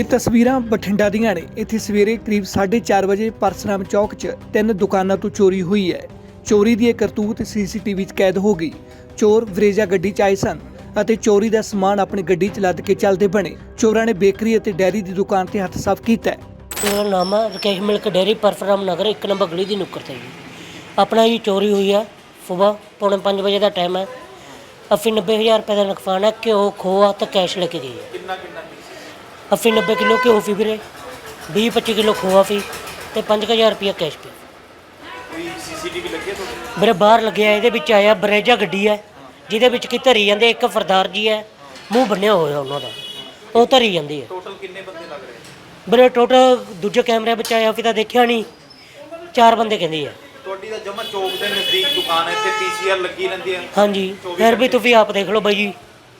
ਇਹ ਤਸਵੀਰਾਂ ਬਠਿੰਡਾ ਦੀਆਂ ਨੇ। ਇੱਥੇ ਸਵੇਰੇ ਕਰੀਬ 4:30 ਵਜੇ ਪਰਸਰਾਮ ਚੌਕ 'ਚ ਤਿੰਨ ਦੁਕਾਨਾਂ ਤੋਂ ਚੋਰੀ ਹੋਈ ਹੈ। ਚੋਰੀ ਦੀ ਇਹ ਕਰਤੂਤ ਸੀਸੀਟੀਵੀ 'ਚ ਕੈਦ ਹੋ ਗਈ। ਚੋਰ ਵਰੇਜਾ ਗੱਡੀ 'ਚ ਆਏ ਸਨ ਅਤੇ ਚੋਰੀ ਦਾ ਸਮਾਨ ਆਪਣੀ ਗੱਡੀ 'ਚ ਲੱਦ ਕੇ ਚੱਲਦੇ ਬਣੇ। ਚੋਰਾਂ ਨੇ ਬੇਕਰੀ ਅਤੇ ਡੈਰੀ ਦੀ ਦੁਕਾਨ ਤੇ ਹੱਥ ਸਾਫ਼ ਕੀਤਾ ਹੈ। ਮੇਰਾ ਨਾਮ ਹੈ ਰਕੇਸ਼ ਮਿਲਕ ਡੇਰੀ ਪਰਫਰਾਮ ਨਗਰ ਇੱਕ ਨੰਬਰ ਗਲੀ ਦੀ ਨੁੱਕਰ ਤੇ ਜੀ। ਆਪਣਾ ਜੀ ਚੋਰੀ ਹੋਈ ਹੈ ਸਵੇਰ ਪੌਣੇ 5 ਵਜੇ ਦਾ ਟਾਈਮ ਹੈ। ਅੱਸੀ ਨੱਬੇ ਹਜ਼ਾਰ ਰੁਪਏ ਦਾ ਨੁਕਸਾਨ ਹੈ ਘਿਓ ਖੋਆ ਤੇ ਕੈਸ਼ ਲੈ ਕੇ ਗਈ ਹੈ। ਕਿੰਨਾ? ਅੱਸੀ ਨੱਬੇ ਕਿਲੋ ਘਿਓ ਸੀ ਵੀਰੇ 20 25 ਕਿਲੋ ਖੋਆ ਸੀ ਤੇ 5000 ਰੁਪਏ ਕੈਸ਼ ਪੇ ਕੋਈ ਸੀਸੀਟੀਵੀ ਲੱਗੀ ਹੈ ਤੁਹਾਡੇ? ਮੇਰੇ ਬਾਹਰ ਲੱਗਿਆ ਇਹਦੇ ਵਿੱਚ ਆਇਆ ਬਰੇਜਾ ਗੱਡੀ ਹੈ ਜਿਹਦੇ ਵਿੱਚ ਕੀ ਧਰੀ ਜਾਂਦੇ ਇੱਕ ਸਰਦਾਰ ਜੀ ਹੈ ਮੂੰਹ ਬੰਨਿਆ ਹੋਇਆ ਉਹਨਾਂ ਦਾ ਉਹ ਧਰੀ ਜਾਂਦੀ ਹੈ। ਟੋਟਲ ਕਿੰਨੇ ਬੰਦੇ ਲੱਗ ਰਹੇ? ਮੇਰੇ ਟੋਟਲ ਦੂਜੇ ਕੈਮਰੇ ਵਿੱਚ ਆਇਆ ਸੀ ਤਾਂ ਦੇਖਿਆ ਨਹੀਂ ਚਾਰ ਬੰਦੇ ਕਹਿੰਦੇ ਆ। ਤੁਹਾਡੀ ਤਾਂ ਜਮਾ ਚੌਕ ਦੇ ਨਜ਼ਦੀਕ ਦੁਕਾਨ ਹੈ ਇੱਥੇ ਪੀਸੀਆਰ ਲੱਗੀ ਰਹਿੰਦੀ ਹੈ। ਹਾਂਜੀ ਫਿਰ ਵੀ ਤੁਸੀਂ ਆਪ ਦੇਖ ਲਓ ਬਾਈ ਜੀ।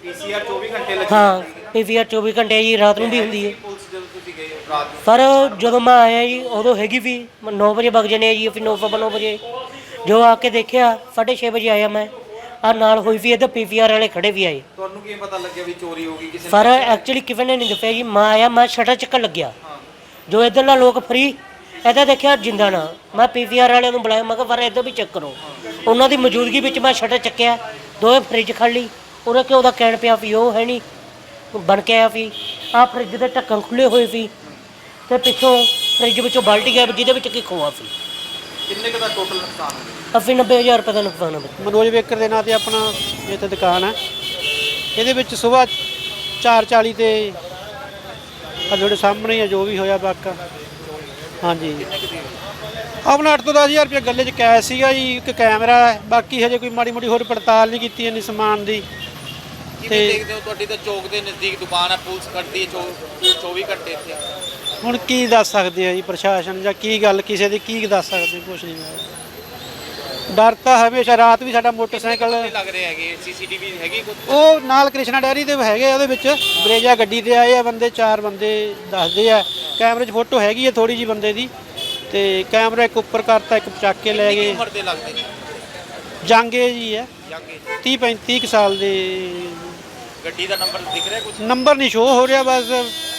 ਪੀਸੀਆਰ 24 ਘੰਟੇ ਲੱਗੀ ਹਾਂ। ਪੀਵੀਆਰ 24 ਘੰਟੇ ਜੀ ਰਾਤ ਨੂੰ ਵੀ ਹੁੰਦੀ ਹੈ। ਪੁਲਿਸ ਜਦੋਂ ਤੁਸੀਂ ਗਏ ਰਾਤ ਨੂੰ? ਪਰ ਜਦੋਂ ਮੈਂ ਆਇਆ ਜੀ ਉਦੋਂ ਹੈਗੀ ਵੀ 9 ਵਜੇ ਵਗ ਜਨੇ ਜੀ ਫਿਰ 9 9 ਵਜੇ। ਜੋ ਆ ਕੇ ਦੇਖਿਆ 6:30 ਵਜੇ ਆਇਆ ਮੈਂ। ਆ ਨਾਲ ਹੋਈ ਵੀ ਇਹਦੇ ਪੀਵੀਆਰ ਵਾਲੇ ਖੜੇ ਵੀ ਆਏ। ਤੁਹਾਨੂੰ ਕੀ ਪਤਾ ਲੱਗਿਆ ਵੀ ਚੋਰੀ ਹੋ ਗਈ ਕਿਸੇ ਪਰ ਐਕਚੁਅਲੀ ਕਿਵੇਂ ਨੇ ਨਹੀਂ ਦੱਸਿਆ ਜੀ ਮੈਂ ਆਇਆ ਮੈਂ ਸ਼ਟਰ ਚੱਕਣ ਲੱਗਿਆ। ਜੋ ਇੱਧਰਲਾ ਲੋਕ ਫਰੀ ਇਹਦਾ ਦੇਖਿਆ ਜਿੰਦਾ ਨਾ। ਮੈਂ ਪੀਵੀਆਰ ਵਾਲਿਆਂ ਨੂੰ ਬੁਲਾਇਆ ਮੈਂ ਕਿਹਾ ਪਰ ਇੱਧਰ ਵੀ ਚੈੱਕ ਕਰੋ। ਉਹਨਾਂ ਦੀ ਮੌਜੂਦਗੀ ਵਿੱਚ ਮੈਂ ਸ਼ਟਰ ਚੱਕਿਆ ਦੋਵੇਂ ਫ੍ਰਿਜ ਖੜ ਲਈ। ਉਹਨੇ ਕਿ ਉਹਦਾ ਕਹਿਣ ਪਿਆ ਵੀ ਉਹ ਹੈ ਨਹੀਂ। ਬਣ ਕੇ ਆਇਆ ਵੀ ਆ ਫ੍ਰਿਜ ਦੇ ਢੱਕਣ ਖੁੱਲੇ ਹੋਏ ਸੀ ਤੇ ਪਿੱਛੋਂ ਫ੍ਰਿਜ ਵਿੱਚੋਂ ਬਾਲਟੀ ਗਿਆ ਜਿਹਦੇ ਵਿੱਚ ਕੀ ਖੋਆ ਸੀ। ਕਿੰਨੇ ਕੁ ਦਾ ਟੋਟਲ ਨੁਕਸਾਨ ਹੋ ਗਿਆ? ਅੱਸੀ ਨੱਬੇ ਹਜ਼ਾਰ ਰੁਪਏ ਦਾ ਨੁਕਸਾਨ ਹੈ ਮਨੋਜ ਬੇਕਰ ਦੇ ਨਾਂ ਤੇ ਆਪਣਾ ਇੱਥੇ ਦੁਕਾਨ ਹੈ। ਇਹਦੇ ਵਿੱਚ ਸਵੇਰ 4:40 ਤੇ ਆ ਸਾਹਮਣੇ ਹੀ ਆ ਜੋ ਵੀ ਹੋਇਆ ਵਾਕਾ ਹਾਂਜੀ। ਆਪਣਾ 8 ਤੋਂ 10000 ਰੁਪਏ ਗੱਲੇ 'ਚ ਕੈਸ਼ ਸੀਗਾ ਜੀ ਇੱਕ ਕੈਮਰਾ ਹੈ। ਬਾਕੀ ਹਜੇ ਕੋਈ ਮਾੜੀ ਮੋਟੀ ਹੋਰ ਪੜਤਾਲ ਨਹੀਂ ਕੀਤੀ ਇੰਨੀ ਸਮਾਨ ਦੀ। ਕਿਵੇਂ ਦੇਖਦੇ ਹੋ? ਤੁਹਾਡੀ ਤਾਂ ਚੌਕ ਦੇ ਨਜ਼ਦੀਕ ਦੁਕਾਨ ਹੈ ਪੁਲਿਸ ਖੜਦੀ ਹੈ ਚੌ- 24 ਘੰਟੇ ਇੱਥੇ। ਹੁਣ ਕੀ ਦੱਸ ਸਕਦੇ ਆ ਜੀ ਪ੍ਰਸ਼ਾਸਨ ਜਾਂ ਕੀ ਗੱਲ ਕਿਸੇ ਦੀ ਕੀ ਦੱਸ ਸਕਦੇ ਕੁਝ ਨਹੀਂ। ਡਰ ਤਾਂ ਹਮੇਸ਼ਾ ਰਾਤ ਵੀ ਸਾਡਾ ਮੋਟਰਸਾਈਕਲ ਲੱਗ ਰਹੇ ਹੈਗੇ? ਸੀਸੀਟੀਵੀ ਹੈਗੀ ਕੁਝ ਉਹ ਨਾਲ ਕ੍ਰਿਸ਼ਨਾ ਡੈਰੀ ਦੇ ਹੈਗੇ ਆ ਉਹਦੇ ਵਿੱਚ ਬਰੇਜਾ ਗੱਡੀ ਤੇ ਆਏ ਆ ਬੰਦੇ ਚਾਰ ਬੰਦੇ ਦੱਸਦੇ ਆ। ਕੈਮਰੇ 'ਚ ਫੋਟੋ ਹੈਗੀ ਆ ਥੋੜੀ ਜੀ ਬੰਦੇ ਦੀ। ਤੇ ਕੈਮਰਾ ਇੱਕ ਉੱਪਰ ਕਰਤਾ ਇੱਕ ਚੱਕ ਕੇ ਲੈ ਗਏ। ਉਮਰ ਦੇ ਲੱਗਦੇ? ਨੇ ਜਾਂਗੇ ਜੀ ਆ। ਜਾਂਗੇ 30 35 ਕੁ ਸਾਲ ਦੇ ਗੱਡੀ ਦਾ ਨੰਬਰ ਦਿਖ ਰਿਹਾ ਕੁਝ ਨੰਬਰ ਨਹੀਂ ਸ਼ੋ ਹੋ ਰਿਹਾ ਬਸ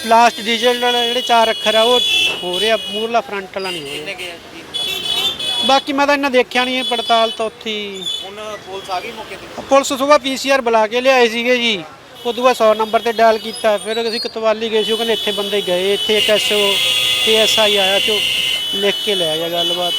ਲਾਸਟ ਡਿਜੀਟਲ ਵਾਲੇ ਜਿਹੜੇ ਚਾਰ ਅੱਖਰ ਆ ਉਹ ਹੋ ਰਿਹਾ ਮੂਰਲਾ ਫਰੰਟ ਵਾਲਾ ਨਹੀਂ ਹੋ ਕਿੰਨੇ ਰਿਹਾ ਬਾਕੀ ਮੈਂ ਤਾਂ ਇਹਨਾਂ ਦੇਖਿਆ ਨਹੀਂ ਪੜਤਾਲ ਤਾਂ ਉੱਥੇ ਹੀ। ਹੁਣ ਪੁਲਿਸ ਆ ਗਈ ਮੌਕੇ ਤੇ? ਪੁਲਿਸ ਸਵੇਰ ਪੀਸੀਆਰ ਬੁਲਾ ਕੇ ਲਿਆਏ ਸੀਗੇ ਜੀ। ਉਦੋਂ ਬਾਅਦ 100 ਨੰਬਰ ਤੇ ਡਾਇਲ ਕੀਤਾ ਫਿਰ ਅਸੀਂ ਕਤਵਾਲੀ ਗਏ ਸੀ ਉਹ ਕਹਿੰਦੇ ਇੱਥੇ ਬੰਦੇ ਗਏ ਇੱਥੇ ਇੱਕ ਐਸਓ ਤੇ ਐਸਆਈ ਆਇਆ ਉਹ ਲਿਖ ਕੇ ਲੈ ਗਿਆ ਗੱਲਬਾਤ।